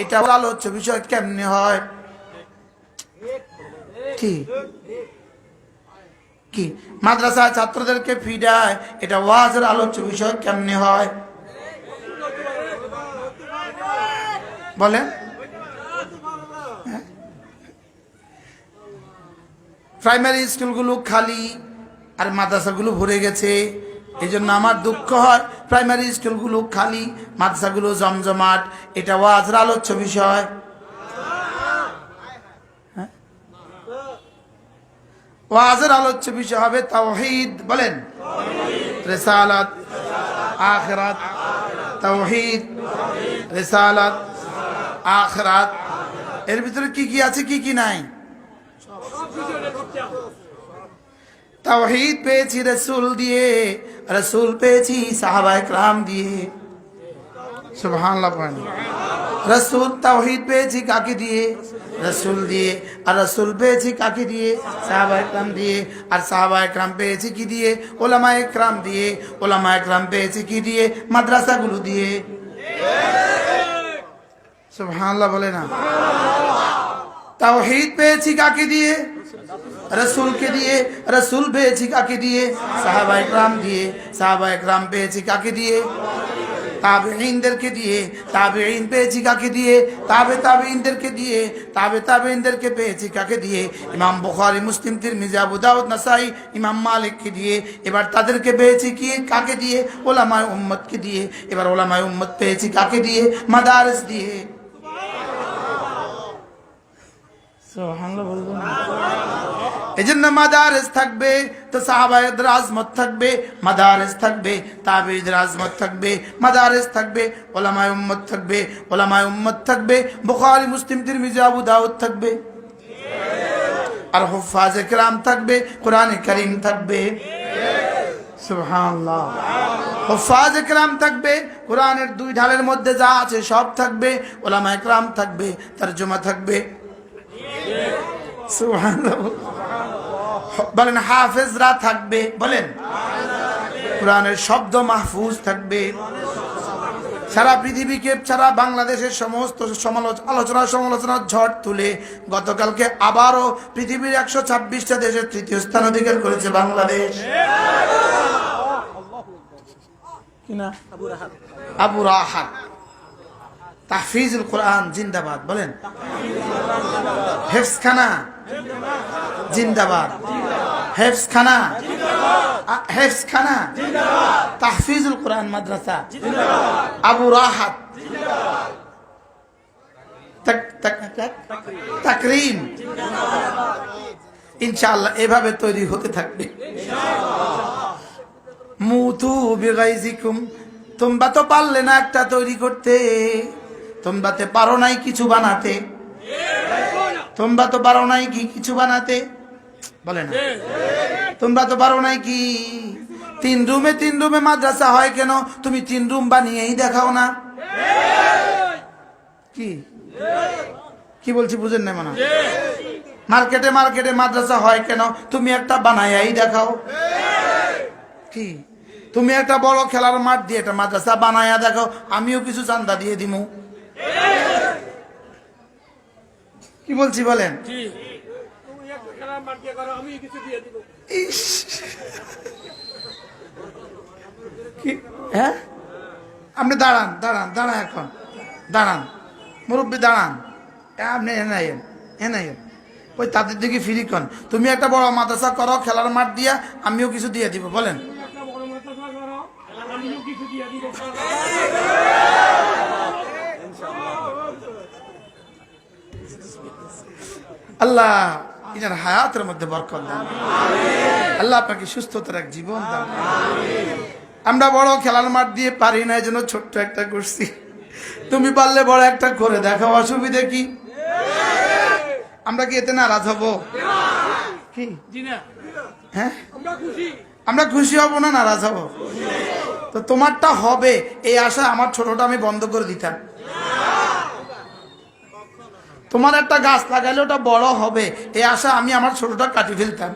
এটা আলোচ্য বিষয় কেমনে হয়? কি? কি? মাদ্রাসা ছাত্রদেরকে ফিডায়, এটা ওয়াজের আলোচ্য বিষয় কেমনে হয়? বলেন। হ্যাঁ? প্রাইমারি স্কুলগুলো খালি আর মাদ্রাসাগুলো ভরে গেছে। এই জন্য আমার দুঃখ হয়। প্রাইমারি স্কুলগুলো খালি, মাদ্রাসাগুলো জমজমাট। এটা ওয়াজের আলোচ্য বিষয়। হ্যাঁ? ওয়াজের আলোচ্য বিষয় হবে তাওহীদ, বলেন। রেসালাত, আখরাত। তাওহীদ, রেসালাত, আখরাত। এর ভিতরে কি কি আছে, কি কি নাই? তাওহীদ পেয়েছি রসুল দিয়ে, রসুল পেয়েছি সাহাবা একরাম দিয়ে। সুবহানাল্লাহ রসুল তাওহীদ পেয়েছি কাকে দিয়ে? রসুল দিয়ে। আর রসুল পেয়েছি কাকে দিয়ে? সাহাবা একরাম দিয়ে। আর সাহাবা একরাম পেয়েছি কি দিয়ে? ওলামা একরাম দিয়ে। ওলামা একরাম পেয়েছি কি দিয়ে? মাদ্রাসাগুলো দিয়ে। সুবহানাল্লাহ বলে না। তাওহীদ পেয়েছি কাকে দিয়ে? রসুলকে দিয়ে, রসুল পেয়েছি কাকে দিয়ে? সাহাবা একরাম দিয়ে, সাহাবা একরাম পেয়েছি কাকে দিয়ে? তাবেঈনদেরকে দিয়ে, তাবেঈন পেয়েছি কাকে দিয়ে? তাবে তাবেঈনদেরকে দিয়ে, তাবে তাবেঈনদেরকে পেয়েছি কাকে দিয়ে? ইমাম বুখারী, মুসলিম, তিরমিজি, আবু দাউদ, নাসাই, ইমাম মালিককে দিয়ে, এবার তাদেরকে পেয়েছি কি? কাকে দিয়ে? ওলামায়ে উম্মতকে দিয়ে, এবার ওলামায়ে উম্মত পেয়েছি কাকে দিয়ে? মাদারিস দিয়ে। সুবহানাল্লাহ বলবেন। এই জন্য মাদারেস থাকবে, তো সাহাবায়দের আজমত থাকবে, মাদারেস থাকবে তাবিদের আজমত থাকবে, মাদারেস থাকবে, ওলামায় উম্মত থাকবে, ওলামায় উম্মত থাকবে, বুখারী, মুসলিম, তিরমিজি, আবু দাউদ থাকবে। আর হুফাজ একরাম থাকবে, কোরআন করিম থাকবে। সুবহানাল্লাহ। থাকবে, কোরআনের দুই ঢালের মধ্যে যা আছে সব থাকবে থাকবে, তরজমা থাকবে। সুবহানাল্লাহ। বলেন হাফেজরা থাকবে বলেন। কোরআনের শব্দ মাহফুজ থাকবে। সারা পৃথিবীকে সারা বাংলাদেশের সমস্ত সমালোচ- আলোচনা সমালোচনার ঝড় তুলে গতকালকে আবারও পৃথিবীর একশো ছাব্বিশটা দেশের তৃতীয় স্থান অধিকার করেছে বাংলাদেশ। আবু রাহাত তাহফিজুল কোরআন জিন্দাবাদ বলেন। হেফসখানা জিন্দাবাদ। হেফসখানা হেফসখানা তাহফিজুল কোরআন মাদ্রাসা। আবু রাহাত। তাক- তাক- তাক- তাকরিম। ইনশাআল্লাহ এভাবে তৈরি হতে থাকবে। মুতু বিগাইজিকুম। তোমরা তো পারলে না একটা তৈরি করতে। তোমরা তো পারো নাই কিছু বানাতে। তোমরা তো পারো নাই কি কিছু বানাতে? বলে না। তোমরা তো পারো নাই কি? তিন রুমে তিন রুমে মাদ্রাসা হয় কেন? তুমি তিন রুম বানিয়েই দেখাও না। কি? কি বলছি বুঝেন না মানে? মার্কেটে মার্কেটে মাদ্রাসা হয় কেন? তুমি একটা বানাইয়াই দেখাও। কি? তুমি একটা বড় খেলার মাঠ দিয়ে একটা মাদ্রাসা বানায়া দেখো আমিও কিছু চান্দা দিয়ে দিমু কি বলছি বলেন জি তুমি একটা খেলার মাঠ দিয়ে করো আমি কিছু দিয়ে দিব। ইস। কি? হ্যাঁ? আপনি দাঁড়ান দাঁড়ান দাঁড়ান এখন। দাঁড়ান। মুরব্বী দাঁড়ান। আপনি এনাইয়েন এনাইয়েন ওই তাদের দিকে ফিরি কন তুমি একটা বড় মাদ্রাসা করো খেলার মাঠ দিয়া আমিও কিছু দিয়ে দিব বলেন তুমি একটা বড় মাদ্রাসা করো আমিও কিছু দিয়ে দিব আল্লাহ ইনার হায়াতের মধ্যে বরকত দান। আল্লাহ আপনাকে সুস্থতার এক জীবন দান। আমরা বড় খেলার মাঠ দিয়ে পারি না এই জন্য ছোট্ট একটা করছি তুমি পারলে বড় একটা করে দেখাও অসুবিধে কি? আমরা কি এতে নারাজ হব? কি? হ্যাঁ? আমরা খুশি। আমরা খুশি হব না নারাজ হব? তো তোমারটা হবে এই আশা আমার ছোটটা আমি বন্ধ করে দিতাম। তোমার একটা গাছ লাগাইলে ওটা বড় হবে এই আশা আমি আমার ছোটটা কাটি ফেলতাম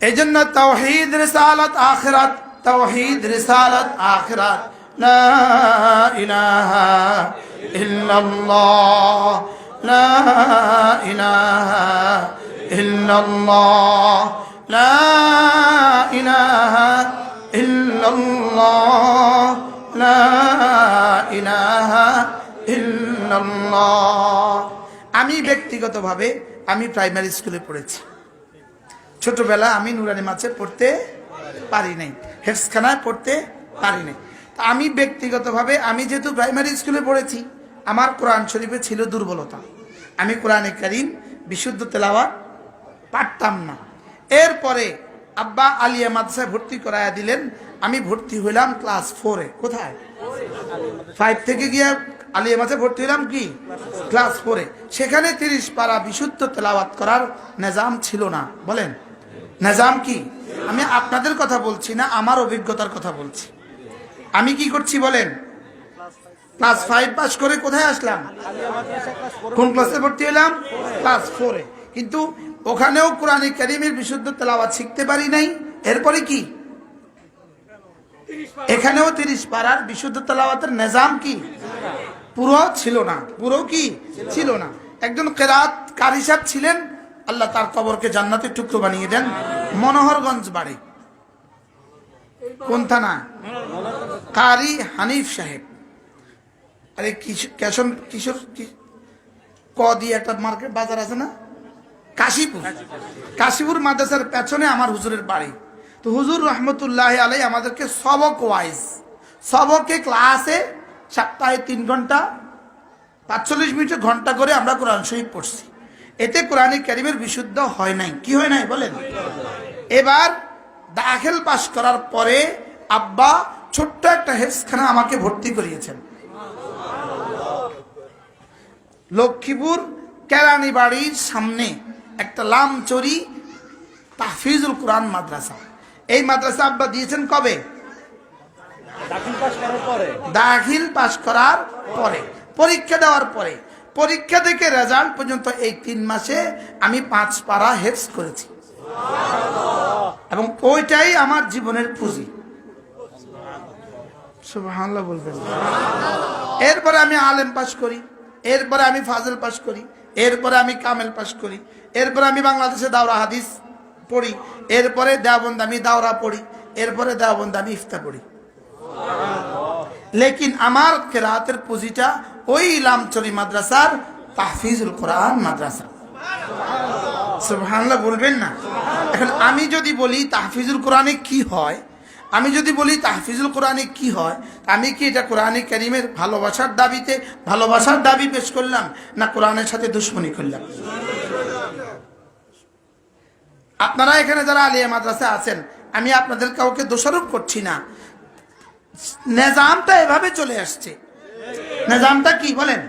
এই জন্য তৌহিদ রিসালাত আখরাত তৌহিদ রিসালাত আখরাত لا إله إلا الله لا إله إلا الله لا إله إلا الله আমি ব্যক্তিগতভাবে আমি প্রাইমারি স্কুলে পড়েছি। ছোটবেলা আমি নুরানি মাছে পড়তে পারি নাই হেফসখানায় পড়তে পারি নাই। আমি ব্যক্তিগতভাবে আমি যেহেতু প্রাইমারি স্কুলে পড়েছি, আমার কোরআন শরীফে ছিল দুর্বলতা। আমি কোরআনে করিম, বিশুদ্ধ তেলাওয়াত পারতাম না। এরপরে আব্বা আলিয়া মাদ্রাসায় ভর্তি করাইয়া দিলেন, আমি ভর্তি হইলাম ক্লাস ফোরে কোথায়? ফাইভ থেকে গিয়ে আলিয়া মাঝে ভর্তি হলাম কি? ক্লাস ফোরে। সেখানে তিরিশ পারা বিশুদ্ধ তেলাওয়াত করার নেজাম ছিল না। বলেন, নেজাম কি? আমি আপনাদের কথা বলছি না, আমার অভিজ্ঞতার কথা বলছি। আমি কি করছি বলেন? ক্লাস ফাইভ পাস করে কোথায় আসলাম? কোন ক্লাসে ভর্তি হলাম ক্লাস ফোরে। কিন্তু ওখানেও কোরআন করিমের বিশুদ্ধ তেলাওয়াত শিখতে পারি নাই। এরপরে কি? এখানেও তিরিশ পাড়ার বিশুদ্ধ তেলাওয়াতের নেজাম কি? পুরো ছিল না। পুরো কি? ছিল না। একজন কেরাত কারি সাহেব ছিলেন। আল্লাহ তার কবরকে জান্নাতের টুকরো বানিয়ে দেন। মনোহরগঞ্জ বাড়ি। কোন থানা? কারি হানিফ সাহেব। আরে, কিশোর কিশোর ক দিয়ে একটা মার্কেট বাজার আছে না? কাশীপুর। কাশীপুর মাদ্রাসার পেছনে আমার হুজুরের বাড়ি। তো হুজুর রহমতুল্লাহ আলাই আমাদেরকে সবক ওয়াইজ সবকে ক্লাসে সপ্তাহে তিন ঘণ্টা, পাঁচচল্লিশ মিনিটে ঘণ্টা করে আমরা কোরআন শরীফ পড়ছি। এতে কোরআন কারিমের বিশুদ্ধ হয় নাই। কি হয় নাই বলেন? এবার দাখেল পাশ করার পরে আব্বা ছোট্ট একটা হেফসখানা আমাকে ভর্তি করিয়েছেন। লক্ষ্মীপুর কেরানি বাড়ির সামনে একটা লামচরি তাহফিজুল কোরআন মাদ্রাসা। এই মাদ্রাসা আব্বা দিয়েছেন কবে? দাখিল পাশ করার পরে? পরীক্ষা দেওয়ার পরে, পরীক্ষা থেকে রেজাল্ট পর্যন্ত এই তিন মাসে আমি পাঁচ পারা হেফস করেছি। এবং ওইটাই আমার জীবনের পুঁজি। এরপরে আমি আলেম পাশ করি, এরপরে আমি ফাজল পাশ করি, এরপরে আমি কামেল পাশ করি, এরপরে আমি বাংলাদেশে দাওরা হাদিস পড়ি, এরপরে দেওবন্দ আমি দাওরা পড়ি, এরপরে দেওবন্দ আমি ইফতা পড়ি। লেকিন আমার কেরাতের পুঁজিটা ওই লামচরি মাদ্রাসার তাহফিজুল কোরআন মাদ্রাসা। সুবহানাল্লাহ, বলবেন না? এখন আমি যদি বলি তাহফিজুল কোরআনে কি হয়, আমি যদি বলি তাহফিজুল কোরআনে কি হয় আমি কি এটা কোরআনে করিমের ভালোবাসার দাবিতে, ভালোবাসার দাবি পেশ করলাম, না কোরআনের সাথে দুশ্মনী করলাম? আপনারা এখানে যারা আলিয়া মাদ্রাসা আছেন, আমি আপনাদের কাউকে দোষারোপ করছি না। নিজামটা এভাবে চলে আসছে। নিজামটা কি বলেন?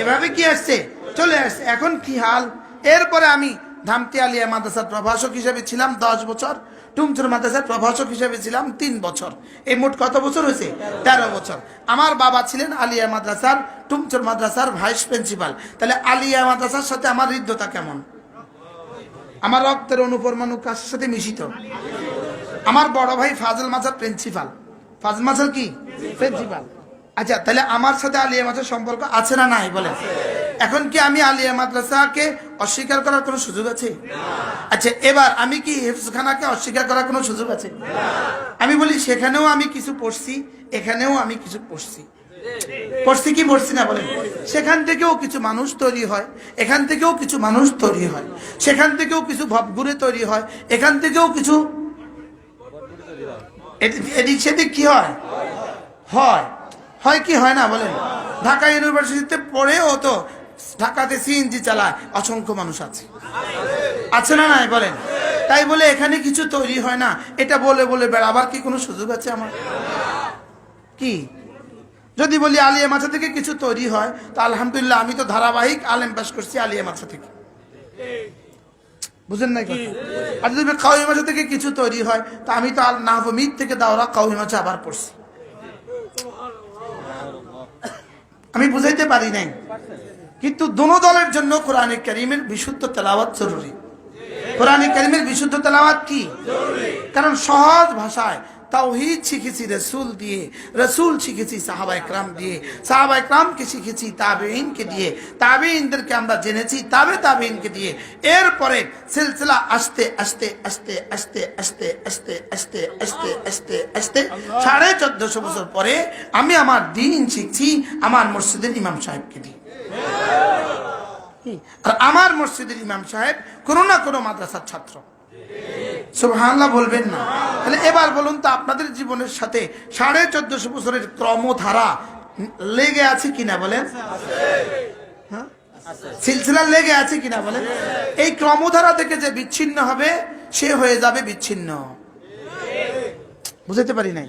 এভাবে কি আসছে? চলে আসছে। এখন কি হাল? এরপরে আমি ধামতি আলিয়া মাদ্রাসার প্রভাষক হিসেবে ছিলাম দশ বছর। টুমচুর মাদ্রাসার প্রভাষক হিসেবে ছিলাম তিন বছর। এই মোট কত বছর হয়েছে? তেরো বছর। আমার বাবা ছিলেন আলিয়া মাদ্রাসার টুমচুর মাদ্রাসার ভাইস প্রিন্সিপাল। তাহলে আলিয়া মাদ্রাসার সাথে আমার হৃদ্যতা কেমন? আমার রক্তের অনুপরমাণু কাছের সাথে মিশিত? আমার বড় ভাই ফাজল মাজার প্রিন্সিপাল। ফাজল মাজার কি? প্রিন্সিপাল আচ্ছা তাহলে আমার সাথে আলিয়া মাদ্রাসার সম্পর্ক আছে না নাই বলেন। এখন কি আমি আলিয়া মাদ্রাসাকে অস্বীকার করার কোনো সুযোগ আছে? আচ্ছা এবার আমি কি হেফজখানাকে অস্বীকার করার কোনো সুযোগ আছে? আমি বলি সেখানেও আমি কিছু পড়ছি এখানেও আমি কিছু পড়ছি। পড়ছি কি পড়ছি না বলেন। সেখান থেকেও কিছু মানুষ তৈরি হয় এখান থেকেও কিছু মানুষ তৈরি হয় সেখান থেকেও কিছু ভবঘুরে তৈরি হয় এখান থেকেও কিছু এদিক সেদিক কি হয়? হয়। হয় কি? হয় না, বলেন। ঢাকা ইউনিভার্সিটিতে পড়েও তো ঢাকাতে সিএনজি চালায় অসংখ্য মানুষ আছে। আছে না নাই, বলেন? তাই বলে এখানে কিছু তৈরি হয় না। এটা বলে বলে বেড়াবার কি কোনো সুযোগ আছে আমার? কি? যদি বলি আলিয়া মাছা থেকে কিছু তৈরি হয়, তো আলহামদুলিল্লাহ আমি তো ধারাবাহিক আলেম পাস করছি আলিয়া মাছা থেকে। বুঝেন নাকি আর যদি কাউই মাছা থেকে কিছু তৈরি হয়, তা আমি তো আর আল নাহমিদ থেকে দাওরা কাউই মাছা আবার পড়ছি। আমি বুঝাইতে পারি নাই। কিন্তু দোনো দলের জন্য কোরআনে করিমের বিশুদ্ধ তেলাওয়াত জরুরি। কোরআনে করিমের বিশুদ্ধ তেলাওয়াত কি? কারণ সহজ ভাষায় তাওহিদ শিখেছি রসুল দিয়ে রসুল শিখেছি সাহাবা একরাম দিয়ে সাহাবা একরামকে শিখেছি তাবেইনকে দিয়ে তাবেইনদেরকে আমরা জেনেছি তাবে তাবেইনকে দিয়ে এরপরে সিলসিলা আস্তে আস্তে আস্তে আস্তে আস্তে আস্তে আস্তে আস্তে আস্তে আস্তে সাড়ে চোদ্দশো বছর পরে আমি আমার দিন শিখছি আমার মসজিদের ইমাম সাহেবকে দিয়ে আর আমার মসজিদের ইমাম সাহেব কোনো না কোনো মাদ্রাসার ছাত্র সুবহানাল্লাহ বলবেন না। তাহলে এবার বলুন তো আপনাদের জীবনের সাথে সাড়ে চোদ্দশো বছরের ক্রমধারা লেগে আছে কিনা বলেন? হ্যাঁ? সিলসিলা লেগে আছে কিনা বলেন? এই ক্রমধারা থেকে যে বিচ্ছিন্ন হবে সে হয়ে যাবে বিচ্ছিন্ন। বুঝতে পারি নাই?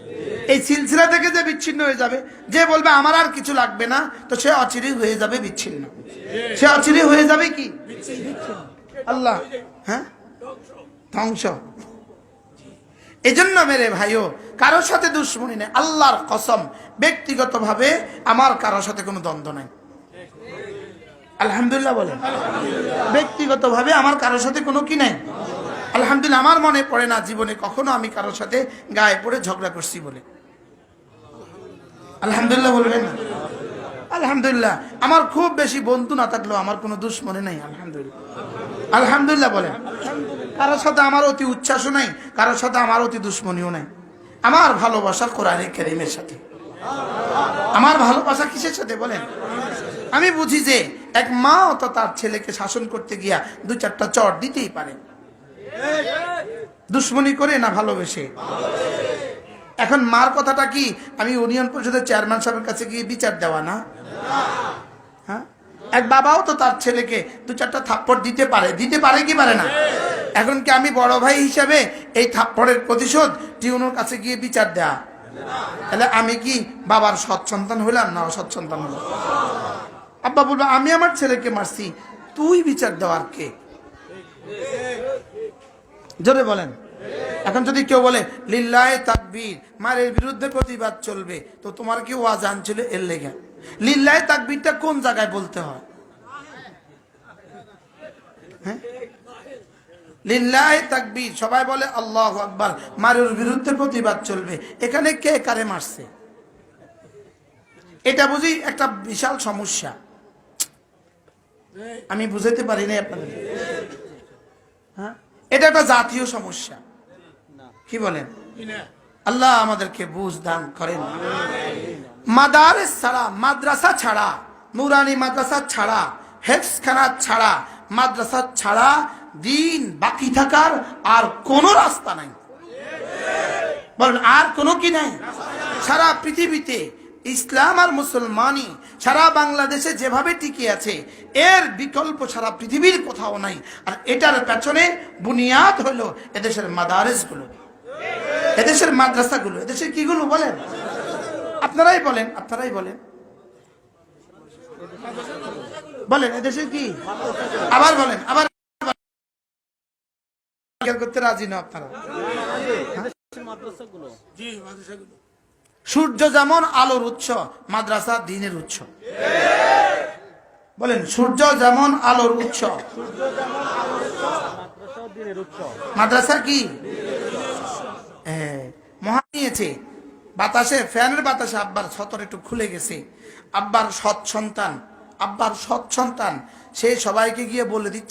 এই সিলসিলা থেকে যে বিচ্ছিন্ন হয়ে যাবে যে বলবে আমার আর কিছু লাগবে না তো সে অচিরে হয়ে যাবে বিচ্ছিন্ন। সে অচিরে হয়ে যাবে কি? আল্লাহ হ্যাঁ? ধ্বংস। এজন্য মেরে ভাইও কারোর সাথে দুশ্মনী নেই। আল্লাহর কসম, ব্যক্তিগতভাবে আমার কারোর সাথে কোনো দ্বন্দ্ব নাই। আলহামদুলিল্লাহ বলেন। ব্যক্তিগতভাবে আমার কারোর সাথে কোনো কি নাই? আলহামদুলিল্লাহ, আমার মনে পড়ে না জীবনে কখনো আমি কারোর সাথে গায়ে পড়ে ঝগড়া করছি বলে। আলহামদুলিল্লাহ বলবেন না? আলহামদুলিল্লাহ, আমার খুব বেশি বন্ধু না থাকলেও আমার কোনো দুশ্মনে নাই, আলহামদুলিল্লাহ। আলহামদুলিল্লাহ বলেন। কারোর সাথে আমার অতি উচ্ছ্বাসও নাই, কারোর সাথে আমার অতি দুশ্মনীও নাই। আমার ভালোবাসা কোরআনে কেরিমের সাথে। আমার ভালোবাসা কিসের সাথে বলেন? আমি বুঝি যে এক মা তো তার ছেলেকে শাসন করতে গিয়া দু চারটা চট দিতেই পারে। দুশ্মনী করে না ভালোবেসে? এখন মার কথাটা কি? আমি ইউনিয়ন পরিষদের চেয়ারম্যান সাহেবের কাছে গিয়ে বিচার দেওয়া না? হ্যাঁ? এক বাবাও তো তার ছেলেকে দু চারটা থাপ্পড় দিতে পারে। দিতে পারে কি পারে না? এখন কি আমি বড় ভাই হিসাবে এই থাপ্পড়ের প্রতিশোধ টিউনোর কাছে গিয়ে বিচার দেয়া? তাহলে আমি কি বাবার সৎ সন্তান হইলাম না অসৎ সন্তান হলাম আব্বা বলব, আমি আমার ছেলেকে মারছি, তুই বিচার দেওয়ার কে? জোরে বলেন। এখন যদি কেউ বলে লিল্লায় তাকবীর মারের বিরুদ্ধে প্রতিবাদ চলবে, তো তোমার কি ওয়াজ আনছিল এর লেগে? লিল্লায় তাকবীরটা কোন জায়গায় বলতে হয়? হ্যাঁ? লিল্লাহে তাকবীর, সবাই বলে আল্লাহ আকবার। মারের বিরুদ্ধে প্রতিবাদ চলবে। এখানে কে কারে মারছে? এটা বুঝি একটা বিশাল সমস্যা। আমি বুঝাইতে পারি না আপনাদের। হ্যাঁ? এটা একটা জাতীয় সমস্যা। কি বলেন? আল্লাহ আমাদেরকে বুঝ দান করেন। মাদারেস ছাড়া, মাদ্রাসা ছাড়া, নুরানি মাদ্রাসা ছাড়া হেফসখানা ছাড়া, মাদ্রাসা ছাড়া দিন বাকি থাকার আর কোনো রাস্তা নাই। বলেন, আর কোনো কি নাই? সারা পৃথিবীতে ইসলাম আর মুসলমানই সারা বাংলাদেশে যেভাবে টিকে আছে, এর বিকল্প সারা পৃথিবীর কোথাও নাই। আর এটার পেছনে বুনিয়াদ হলো এদেশের মাদারেসগুলো। এদেশের মাদ্রাসাগুলো। এদেশের কিগুলো বলেন? আপনারাই বলেন আপনারাই বলেন। বলেন, এদেশের কি? আবার বলেন, আবার খেয়াল করতে রাজি না আপনারা? মাদ্রাসাগুলো? জি মাদ্রাসাগুলো। সূর্য যেমন আলোর উৎস মাদ্রাসা দিনের উৎস। বলেন সূর্য যেমন আলোর উৎস। মাদ্রাসা দিনের উৎসব মাদ্রাসা কি? হ্যাঁ, মহা নিয়েছে। বাতাসে ফ্যানের বাতাসে আব্বার ছতর একটু খুলে গেছে। আব্বার সৎ সন্তান আব্বার সৎ সন্তান সে সবাইকে গিয়ে বলে দিচ্ছে